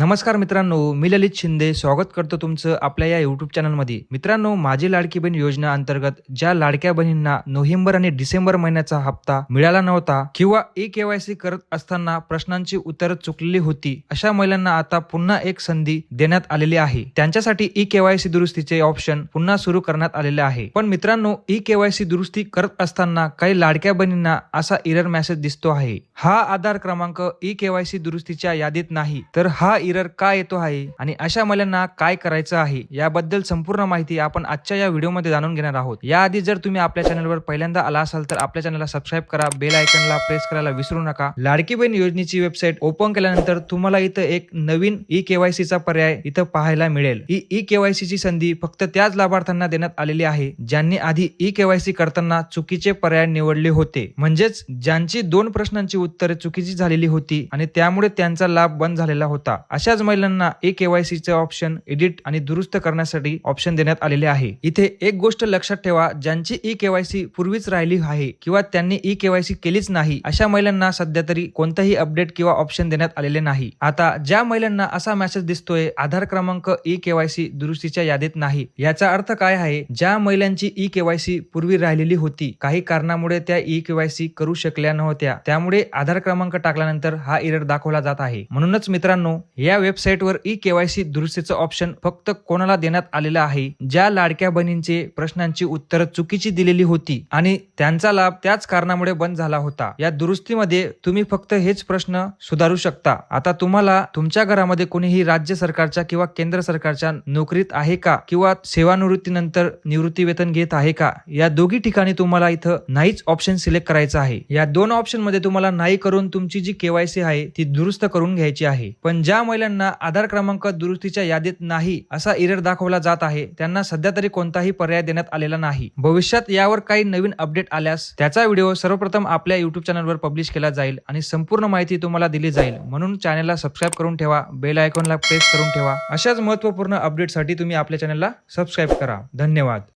नमस्कार मित्रांनो मी ललित शिंदे स्वागत करतो तुमचं आपल्या या यूट्यूब चॅनलमध्ये मित्रांनो माझी लाडकी बहीण योजना अंतर्गत ज्या लाडक्या बहिणींना नोव्हेंबर आणि डिसेंबर महिन्याचा हप्ता मिळाला नव्हता किंवा ई केवायसी करत असताना प्रश्नांची उत्तरं चुकलेली होती अशा महिलांना आता पुन्हा एक संधी देण्यात आलेली आहे. त्यांच्यासाठी ई केवायसी दुरुस्तीचे ऑप्शन पुन्हा सुरू करण्यात आलेले आहे. पण मित्रांनो ई केवायसी दुरुस्ती करत असताना काही लाडक्या बहिणींना असा इरर मेसेज दिसतो आहे. हा आधार क्रमांक ई केवायसी दुरुस्तीच्या यादीत नाही तर हा इरर का येतो आहे आणि अशा महिलांना काय करायचं आहे याबद्दल संपूर्ण माहिती आपण आजच्या या व्हिडिओमध्ये जाणून घेणार आहोत. याआधी जर तुम्ही आपल्या चॅनलवर पहिल्यांदा आला असाल तर आपल्या चॅनलला सबस्क्राईब करा बेल आयकनला प्रेस करायला विसरू नका. लाडकी बहीण योजनेची वेबसाईट ओपन केल्यानंतर तुम्हाला इथं एक नवीन ई केवायसी चा पर्याय इथं पाहायला मिळेल. ही ई केवायसी ची संधी फक्त त्याच लाभार्थ्यांना देण्यात आलेली आहे ज्यांनी आधी ई केवायसी करताना चुकीचे पर्याय निवडले होते. म्हणजेच ज्यांची दोन प्रश्नांची उत्तरे चुकीची झालेली होती आणि त्यामुळे त्यांचा लाभ बंद झालेला होता. अशाच महिलांना ई केवायसीचे ऑप्शन एडिट आणि दुरुस्त करण्यासाठी ऑप्शन देण्यात आलेले आहे. इथे एक गोष्ट लक्षात ठेवा ज्यांची ई केवायसी पूर्वीच राहिली आहे किंवा त्यांनी ई केवायसी केलीच नाही अशा महिलांना सध्या तरी कोणताही अपडेट किंवा ऑप्शन देण्यात आलेले नाही. आता ज्या महिलांना असा मेसेज दिसतोय आधार क्रमांक ई केवायसी दुरुस्तीच्या यादीत नाही. याचा अर्थ काय आहे? ज्या महिलांची ई केवायसी पूर्वी राहिलेली होती काही कारणामुळे त्या ई केवायसी करू शकल्या नव्हत्या. त्यामुळे आधार क्रमांक टाकल्यानंतर हा एरर दाखवला जात आहे. म्हणूनच मित्रांनो या या वेबसाईटवर ई केवायसी दुरुस्तीचं ऑप्शन फक्त कोणाला देण्यात आलेलं आहे? ज्या लाडक्या बहिणींचे प्रश्नांची उत्तरं चुकीची दिलेली होती आणि त्यांचा लाभ त्याच कारणामुळे बंद झाला होता या दुरुस्तीमध्ये तुम्ही फक्त हेच प्रश्न सुधारू शकता. आता तुम्हाला तुमच्या घरामध्ये कोणीही राज्य सरकारच्या किंवा केंद्र सरकारच्या नोकरीत आहे का? किंवा सेवानिवृत्तीनंतर निवृत्ती वेतन घेत आहे का? या दोघी ठिकाणी तुम्हाला इथं नाहीच ऑप्शन सिलेक्ट करायचं आहे. या दोन ऑप्शनमध्ये तुम्हाला नाही करून तुमची जी केवायसी आहे ती दुरुस्त करून घ्यायची आहे. पण ज्या महिलांना आधार क्रमांक दुरुस्तीच्या यादीत नाही असा इरर दाखवला जात आहे. त्यांना सध्या तरी कोणताही पर्याय देण्यात आलेला नाही. भविष्यात यावर काही नवीन अपडेट आल्यास त्याचा व्हिडिओ सर्वप्रथम आपल्या युट्यूब चॅनलवर पब्लिश केला जाईल आणि संपूर्ण माहिती तुम्हाला दिली जाईल. म्हणून चॅनलला सबस्क्राईब करून ठेवा बेल आयकॉनला प्रेस करून ठेवा. अशाच महत्त्वपूर्ण अपडेटसाठी तुम्ही आपल्या चॅनलला सबस्क्राईब करा. धन्यवाद.